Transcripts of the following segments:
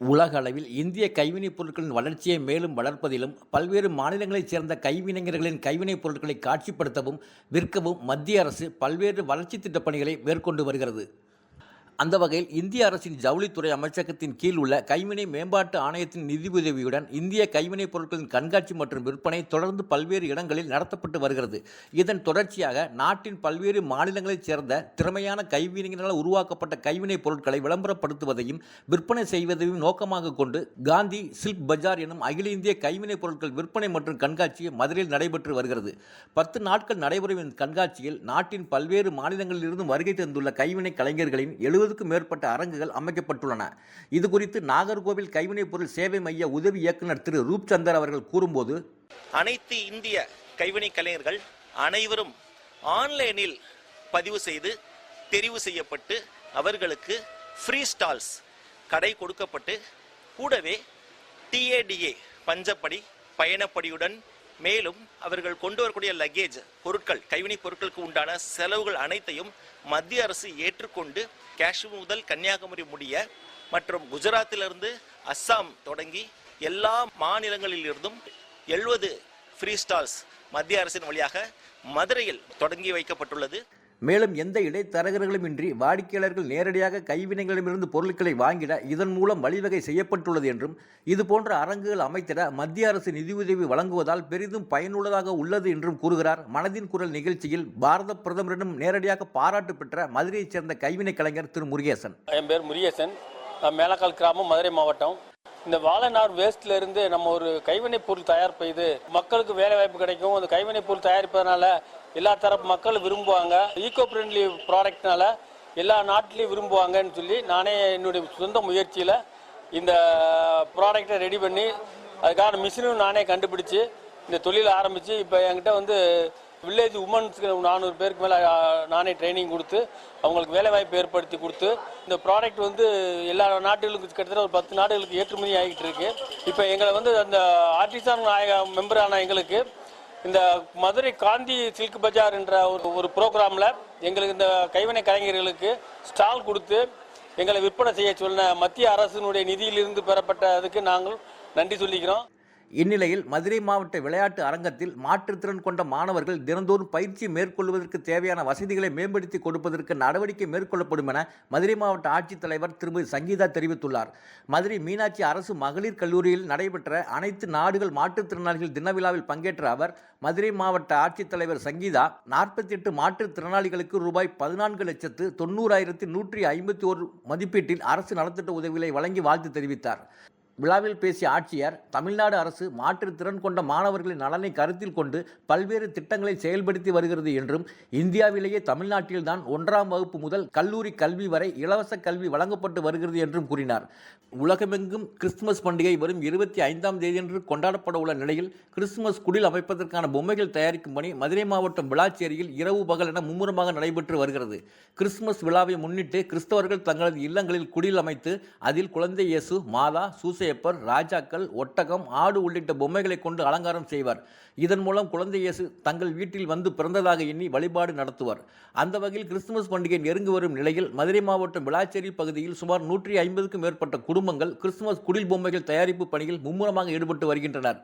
உலக அளவில் இந்திய கைவினைப் பொருட்களின் வளர்ச்சியை மேலும் வளர்ப்பதிலும் பல்வேறு மாநிலங்களைச் சேர்ந்த கைவினைஞர்களின் கைவினைப் பொருட்களை காட்சிப்படுத்தவும் விற்கவும் மத்திய அரசு பல்வேறு வளர்ச்சித் திட்டப்பணிகளை மேற்கொண்டு வருகிறது. அந்த வகையில் இந்திய அரசின் ஜவுளித்துறை அமைச்சகத்தின் கீழ் உள்ள கைவினை மேம்பாட்டு ஆணையத்தின் நிதியுதவியுடன் இந்திய கைவினைப் பொருட்களின் கண்காட்சி மற்றும் விற்பனை தொடர்ந்து பல்வேறு இடங்களில் நடத்தப்பட்டு வருகிறது. இதன் தொடர்ச்சியாக நாட்டின் பல்வேறு மாநிலங்களைச் சேர்ந்த திறமையான கைவினைஞர்களால் உருவாக்கப்பட்ட கைவினைப் பொருட்களை விளம்பரப்படுத்துவதையும் விற்பனை செய்வதையும் நோக்கமாக கொண்டு காந்தி சில்க் பஜார் எனும் அகில இந்திய கைவினைப் பொருட்கள் விற்பனை மற்றும் கண்காட்சி மதுரையில் நடைபெற்று வருகிறது. பத்து நாட்கள் நடைபெறும் இந்த கண்காட்சியில் நாட்டின் பல்வேறு மாநிலங்களிலிருந்து வருகை தந்துள்ள கைவினை கலைஞர்களின் எழுபதுக்கும் மேற்பட்ட அரங்குகள் அமைக்கப்பட்டுள்ளன. இது குறித்து நாகர்கோவில் கைவினைப் பொருள் சேவை மைய உதவி இயக்குநர் திரு ரூப்சந்தர் அவர்கள் கூறும்போது அனைத்து இந்திய கைவினை கலைஞர்கள் அனைவரும் ஆன்லைனில் பதிவு செய்து தெரிவு செய்யப்பட்டு அவர்களுக்கு ஃப்ரீ ஸ்டால்ஸ் கடை கொடுக்கப்பட்டு கூடவே டிஏடிஏ பஞ்சப்படி பயணப்படியுடன் மேலும் அவர்கள் கொண்டு வரக்கூடிய லக்கேஜ் பொருட்கள் கைவினைப் பொருட்களுக்கு உண்டான செலவுகள் அனைத்தையும் மத்திய அரசு ஏற்றுக்கொண்டு காஷ்மீர் முதல் கன்னியாகுமரி முடிய மற்றும் குஜராத்திலிருந்து அஸ்ஸாம் தொடங்கி எல்லா மாநிலங்களிலிருந்தும் எழுபது ஃப்ரீ ஸ்டால்ஸ் மத்திய அரசின் வழியாக மதுரையில் தொடங்கி வைக்கப்பட்டுள்ளது. மேலும் எந்த இடைத்தரகர்களும் இன்றி வாடிக்கையாளர்கள் நேரடியாக கைவினைகளிடமிருந்து பொருட்களை வாங்கிட இதன் மூலம் வழிவகை செய்யப்பட்டுள்ளது என்றும் இதுபோன்ற அரங்குகள் அமைத்திட மத்திய அரசு நிதியுதவி வழங்குவதால் பெரிதும் பயனுள்ளதாக உள்ளது என்றும் கூறுகிறார். மனதின் குரல் நிகழ்ச்சியில் பாரத பிரதமரிடம் நேரடியாக பாராட்டு பெற்ற மதுரையைச் சேர்ந்த கைவினை கலைஞர் திரு. முருகேசன். என் பேர் முருகேசன். மேலக்கால் கிராமம் மதுரை மாவட்டம். இந்த வாழைநார் வேஸ்ட்ல இருந்து நம்ம ஒரு கைவினைப் பொருள் தயார் செய்து மக்களுக்கு வேலை வாய்ப்பு கிடைக்கும். அந்த கைவினைப் பொருள் தயாரிப்பதனால எல்லா தரப்பு மக்களும் விரும்புவாங்க. ஈகோ ஃப்ரெண்ட்லி ப்ராடக்ட்னால எல்லா நாட்டிலையும் விரும்புவாங்கன்னு சொல்லி நானே என்னுடைய சொந்த முயற்சியில் இந்த ப்ராடக்டை ரெடி பண்ணி அதுக்கான மிஷினும் நானே கண்டுபிடிச்சு இந்த தொழில் ஆரம்பித்து இப்போ என்கிட்ட வந்து வில்லேஜ் உமன்ஸ்க்கு நானூறு பேருக்கு மேலே நானே ட்ரைனிங் கொடுத்து அவங்களுக்கு வேலைவாய்ப்பு ஏற்படுத்தி கொடுத்து இந்த ப்ராடக்ட் வந்து எல்லா நாடுகளுக்கு கிட்டத்தட்ட ஒரு பத்து நாடுகளுக்கு ஏற்றுமதி ஆகிட்டு இருக்கு. இப்போ எங்களை வந்து அந்த ஆர்டிசான் மெம்பரான எங்களுக்கு இந்த மதுரை காந்தி சில்க் பஜார் என்ற ஒரு ஒரு ப்ரோக்ராமில் எங்களுக்கு இந்த கைவினை கலைஞர்களுக்கு ஸ்டால் கொடுத்து எங்களை விற்பனை செய்ய சொன்ன மத்திய அரசினுடைய நிதியிலிருந்து பெறப்பட்டதுக்கு நாங்கள் நன்றி சொல்லிக்கிறோம். இந்நிலையில் மதுரை மாவட்ட விளையாட்டு அரங்கத்தில் மாற்றுத்திறன் கொண்ட மாணவர்கள் தினந்தோறும் பயிற்சி மேற்கொள்வதற்கு தேவையான வசதிகளை மேம்படுத்தி கொடுப்பதற்கு நடவடிக்கை மேற்கொள்ளப்படும் என மதுரை மாவட்ட ஆட்சித்தலைவர் திருமதி சங்கீதா தெரிவித்துள்ளார். மதுரை மீனாட்சி அரசு மகளிர் கல்லூரியில் நடைபெற்ற அனைத்து நாடுகள் மாற்றுத்திறனாளிகள் தின விழாவில் பங்கேற்ற அவர் மதுரை மாவட்ட ஆட்சித்தலைவர் சங்கீதா நாற்பத்தி எட்டு மாற்றுத்திறனாளிகளுக்கு ரூபாய் பதினான்கு லட்சத்து தொண்ணூறாயிரத்தி நூற்றி ஐம்பத்தி ஒரு மதிப்பீட்டில் அரசு நலத்திட்ட உதவிகளை வழங்கி வாழ்த்து தெரிவித்தார். விழாவில் பேசிய ஆட்சியர் தமிழ்நாடு அரசு மாற்றுத்திறன் கொண்ட மாணவர்களின் நலனை கருத்தில் கொண்டு பல்வேறு திட்டங்களை செயல்படுத்தி வருகிறது என்றும் இந்தியாவிலேயே தமிழ்நாட்டில்தான் ஒன்றாம் வகுப்பு முதல் கல்லூரி கல்வி வரை இலவச கல்வி வழங்கப்பட்டு வருகிறது என்றும் கூறினார். உலகமெங்கும் கிறிஸ்துமஸ் பண்டிகை வரும் இருபத்தி ஐந்தாம் தேதியன்று கொண்டாடப்பட உள்ள நிலையில் கிறிஸ்துமஸ் குடில் அமைப்பதற்கான பொம்மைகள் தயாரிக்கும் பணி மதுரை மாவட்டம் விளாச்சேரியில் இரவு பகல் என மும்முரமாக நடைபெற்று வருகிறது. கிறிஸ்துமஸ் விழாவை முன்னிட்டு கிறிஸ்தவர்கள் தங்களது இல்லங்களில் குடில் அமைத்து அதில் குழந்தை இயேசு மாதா சூசை சூசையப்பர் ராஜாக்கள் ஒட்டகம் ஆடு உள்ளிட்ட பொம்மைகளை கொண்டு அலங்காரம் செய்வார். இதன் மூலம் குழந்தை இயேசு தங்கள் வீட்டில் வந்து பிறந்ததாக எண்ணி வழிபாடு நடத்துவார். அந்த வகையில் கிறிஸ்துமஸ் பண்டிகை நெருங்கி வரும் நிலையில் மதுரை மாவட்டம் விளாச்சேரி பகுதியில் சுமார் நூற்றி ஐம்பதுக்கும் மேற்பட்ட குடும்பங்கள் கிறிஸ்துமஸ் குடில் பொம்மைகள் தயாரிப்பு பணியில் மும்முரமாக ஈடுபட்டு வருகின்றனர்.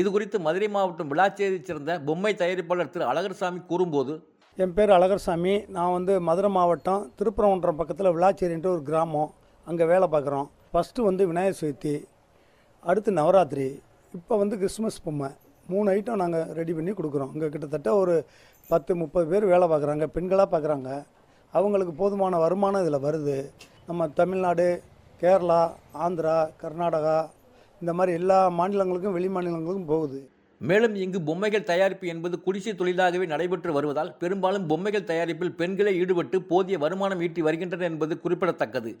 இது குறித்து மதுரை மாவட்டம் விளாச்சேரியைச் சேர்ந்த பொம்மை தயாரிப்பாளர் திரு அழகர்சாமி கூறும்போது என் பேர் அழகர்சாமி. நான் வந்து மதுரை மாவட்டம் திருப்பரங்குன்றம் பக்கத்தில் விளாச்சேரின்ற ஒரு கிராமம். அங்கே வேலை பார்க்குறோம். ஃபஸ்ட்டு வந்து விநாயகர் சதுர்த்தி அடுத்து நவராத்திரி. இப்போ வந்து கிறிஸ்மஸ் பொம்மை. மூணு ஐட்டம் நாங்கள் ரெடி பண்ணி கொடுக்குறோம். இங்கே கிட்டத்தட்ட ஒரு பத்து முப்பது பேர் வேலை பார்க்குறாங்க பெண்களாக பார்க்குறாங்க. அவங்களுக்கு போதுமான வருமானம் இதில் வருது. நம்ம தமிழ்நாடு கேரளா ஆந்திரா கர்நாடகா இந்த மாதிரி எல்லா மாநிலங்களுக்கும் வெளி மாநிலங்களுக்கும் போகுது. மேலும் இங்கு பொம்மைகள் தயாரிப்பு என்பது குடிசை தொழிலாகவே நடைபெற்று வருவதால் பெரும்பாலும் பொம்மைகள் தயாரிப்பில் பெண்களே ஈடுபட்டு போதிய வருமானம் ஈட்டி வருகின்றனர் என்பது குறிப்பிடத்தக்கது.